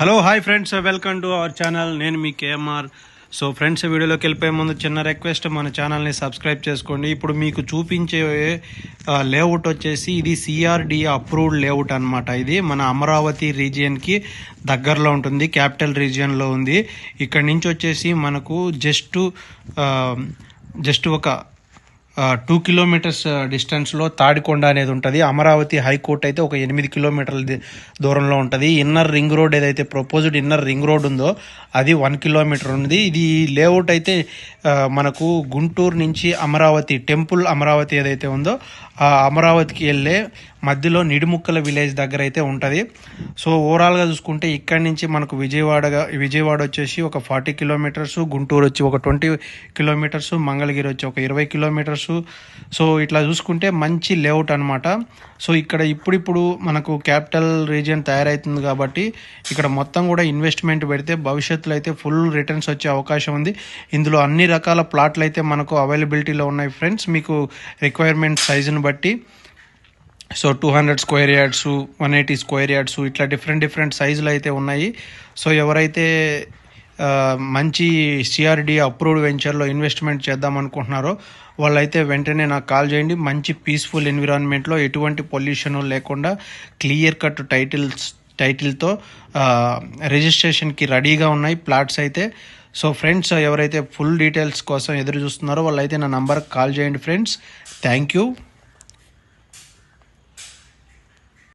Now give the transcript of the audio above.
Hello hi friends welcome to our channel నేను మీ KMR. So friends వీడియోలోకి వెళ్ళిపోయే ముందు చిన్న రిక్వెస్ట్ మన ఛానల్ని సబ్స్క్రైబ్ చేసుకోండి. ఇప్పుడు మీకు చూపించే లేఅవుట్ వచ్చేసి ఇది సిఆర్డి అప్రూవ్డ్ లేఅవుట్ అనమాట ఇది మన అమరావతి రీజియన్కి దగ్గరలో ఉంటుంది క్యాపిటల్ రీజియన్లో ఉంది. ఇక్కడ నుంచి వచ్చేసి మనకు జస్ట్ జస్ట్ ఒక టూ కిలోమీటర్స్ డిస్టెన్స్లో తాడికొండ అనేది ఉంటుంది. అమరావతి హైకోర్టు అయితే ఒక ఎనిమిది కిలోమీటర్ల దూరంలో ఉంటుంది. ఇన్నర్ రింగ్ రోడ్ ఏదైతే ప్రపోజ్డ్ ఇన్నర్ రింగ్ రోడ్ ఉందో అది వన్ కిలోమీటర్ ఉంది ఇది లేఅవుట్ అయితే మనకు గుంటూరు నుంచి అమరావతి టెంపుల్ అమరావతి ఏదైతే ఉందో ఆ అమరావతికి వెళ్ళే మధ్యలో నిడిముక్కల విలేజ్ దగ్గర అయితే ఉంటుంది. సో ఓవరాల్గా చూసుకుంటే ఇక్కడి నుంచి మనకు విజయవాడగా విజయవాడ వచ్చేసి ఒక ఫార్టీ కిలోమీటర్స్ గుంటూరు వచ్చి ఒక ట్వంటీ కిలోమీటర్స్ మంగళగిరి వచ్చి ఒక ఇరవై కిలోమీటర్స్. సో ఇట్లా చూసుకుంటే మంచి లేఅవుట్ అనమాట సో ఇక్కడ ఇప్పుడిప్పుడు మనకు క్యాపిటల్ రీజియన్ తయారవుతుంది కాబట్టి ఇక్కడ మొత్తం కూడా ఇన్వెస్ట్మెంట్ పెడితే భవిష్యత్తులో అయితే ఫుల్ రిటర్న్స్ వచ్చే అవకాశం ఉంది. ఇందులో అన్ని రకాల ప్లాట్లు అయితే మనకు అవైలబిలిటీలో ఉన్నాయి ఫ్రెండ్స్. మీకు రిక్వైర్మెంట్ సైజుని బట్టి so two hundred square yards one eighty square yards ఇట్లా డిఫరెంట్ డిఫరెంట్ సైజులు అయితే ఉన్నాయి. సో ఎవరైతే మంచి సిఆర్డి అప్రూవ్డ్ వెంచర్లో ఇన్వెస్ట్మెంట్ చేద్దాం అనుకుంటున్నారో వాళ్ళైతే వెంటనే నాకు కాల్ చేయండి. మంచి పీస్ఫుల్ ఎన్విరాన్మెంట్లో ఎటువంటి పొల్యూషన్ లేకుండా క్లియర్ కట్ టైటిల్స్ టైటిల్తో రిజిస్ట్రేషన్కి రెడీగా ఉన్నాయి ప్లాట్స్ అయితే. సో ఫ్రెండ్స్ ఎవరైతే ఫుల్ డీటెయిల్స్ కోసం ఎదురు చూస్తున్నారో వాళ్ళైతే నా నంబర్కి కాల్ చేయండి ఫ్రెండ్స్ థ్యాంక్ యూ